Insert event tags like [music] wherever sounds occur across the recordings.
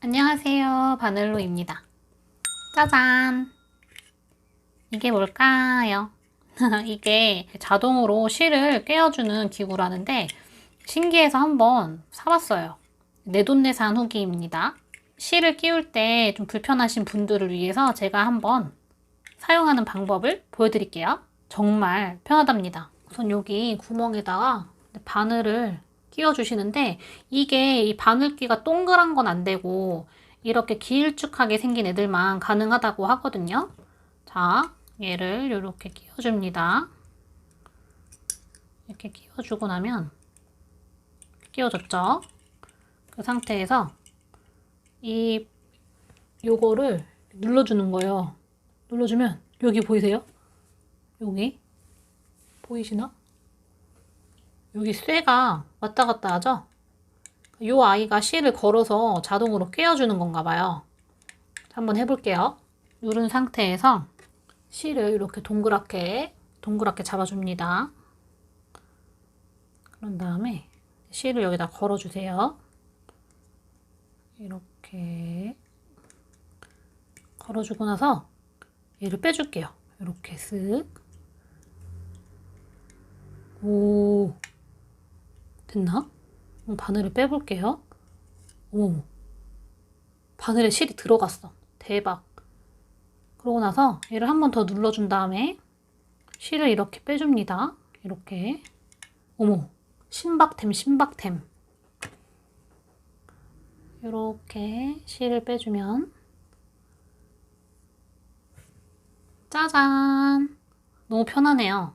안녕하세요. 바늘로입니다. 짜잔! 이게 뭘까요? [laughs] 이게 자동으로 실을 꿰어주는 기구라는데 신기해서 한번 사봤어요. 내돈내산 후기입니다. 실을 끼울 때 좀 불편하신 분들을 위해서 제가 한번 사용하는 방법을 보여드릴게요. 정말 편하답니다. 우선 여기 구멍에다가 바늘을 끼워주시는데 이게 이 바늘귀가 동그란 건 안 되고 이렇게 길쭉하게 생긴 애들만 가능하다고 하거든요. 자, 얘를 이렇게 끼워줍니다. 이렇게 끼워주고 나면 끼워졌죠? 그 상태에서 이 요거를 눌러주는 거예요. 눌러주면 여기 보이세요? 여기 보이시나? 여기 쇠가 왔다 갔다 하죠? 요 아이가 실을 걸어서 자동으로 꿰어주는 건가 봐요. 한번 해볼게요. 누른 상태에서 실을 이렇게 동그랗게 동그랗게 잡아줍니다. 그런 다음에 실을 여기다 걸어주세요. 이렇게 걸어주고 나서 얘를 빼줄게요. 이렇게 쓱. 오, 됐나? 어, 바늘을 빼볼게요. 오, 바늘에 실이 들어갔어. 대박. 그러고 나서 얘를 한 번 더 눌러준 다음에 실을 이렇게 빼줍니다. 이렇게. 어머, 신박템, 신박템. 이렇게 실을 빼주면 짜잔! 너무 편하네요.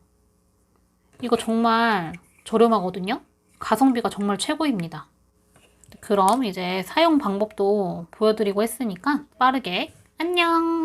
이거 정말 저렴하거든요? 가성비가 정말 최고입니다. 그럼 이제 사용 방법도 보여드리고 했으니까 빠르게 안녕!